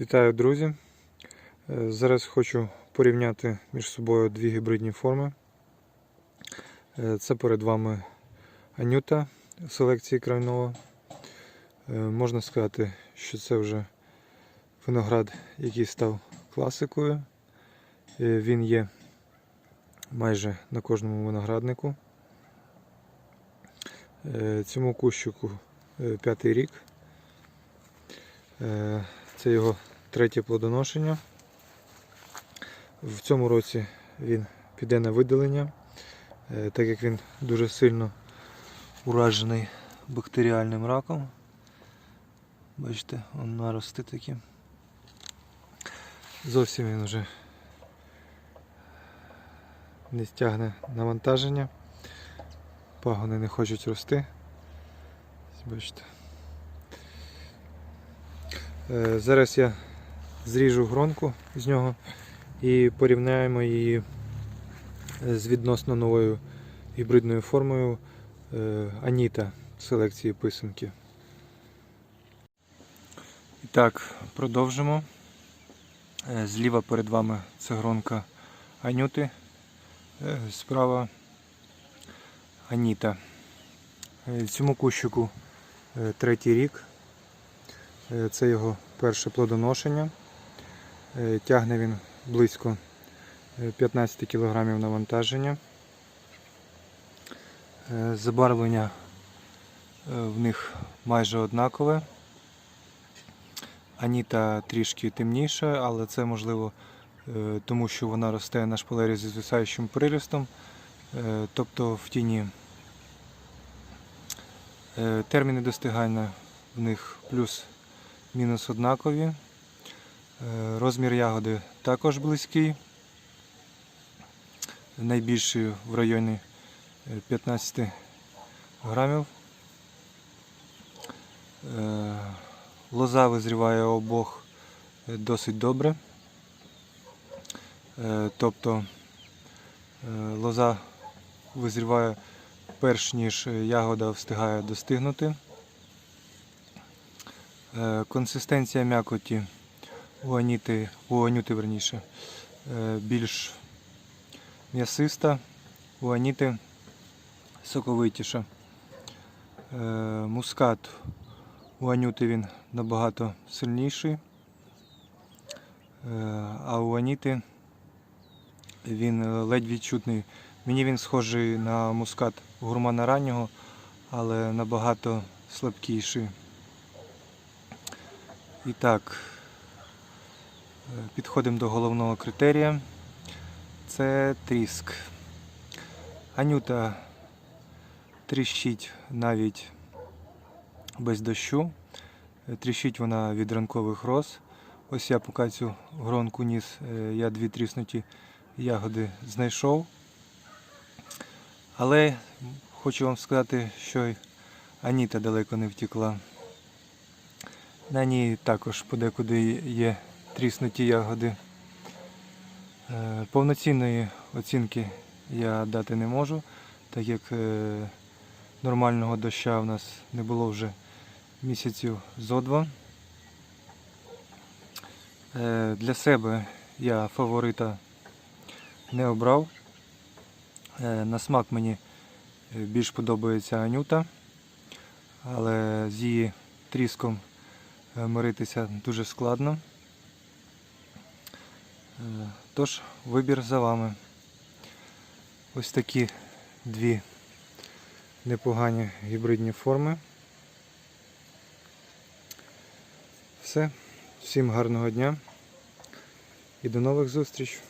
Вітаю, друзі! Е, Зараз хочу порівняти між собою дві гібридні форми. Е, Це перед вами Анюта селекції Крайнова. Е, Можна сказати, що це вже виноград, який став класикою. Він є майже на кожному винограднику. Цьому кущику п'ятий рік. Це його третє плодоношення. В цьому році він піде на видалення, е, так як він дуже сильно уражений бактеріальним раком. Бачите, он нарости такі. Зовсім він вже не стягне навантаження. Пагони не хочуть рости. Бачите. Е, Зараз я зріжу гронку з нього і порівняємо її з відносно новою гібридною формою е, Аніта селекції писанки. І так, продовжимо. Е, Зліва перед вами це гронка Анюти, е, справа Аніта. Е, Цьому кущику е, третій рік. Е, Це його перше плодоношення. Е, Тягне він близько е, 15 кг навантаження. Е, Забарвлення е, в них майже однакове. Аніта трішки темніша, але це можливо е, тому, що вона росте на шпалері зі звисаючим приростом, е, тобто в тіні. Е, Терміни достигання в них плюс-мінус однакові. Е, Розмір ягоди також близький. Найбільший в районі е, 15 грамів. Е, Лоза визріває обох е, досить добре. Е, Тобто е, лоза визріває перш ніж ягода встигає достигнути. Е, Консистенція м'якоті у аніти, у анюти верніше, е, більш м'ясиста, у аніти соковитіша. Е, Мускат у анюти він набагато сильніший, а у аніти він ледь відчутний. Мені він схожий на мускат гурмана раннього, але набагато слабкіший. І так, е, підходимо до головного критерія. Це тріск. Анюта тріщить навіть без дощу. Е, Тріщить вона від ранкових роз. Ось я поки цю гронку ніс, е, я дві тріснуті ягоди знайшов. Але хочу вам сказати, що Аніта далеко не втекла. На ній також подекуди є тріснуті ягоди. Е, Повноцінної оцінки я дати не можу, так як е, нормального доща в нас не було вже місяців зо два. Е, Для себе я фаворита не обрав. На смак мені більш подобається Анюта, але з її тріском миритися дуже складно. Е, Тож, вибір за вами. Ось такі дві непогані гібридні форми. Все. Всім гарного дня і до нових зустріч!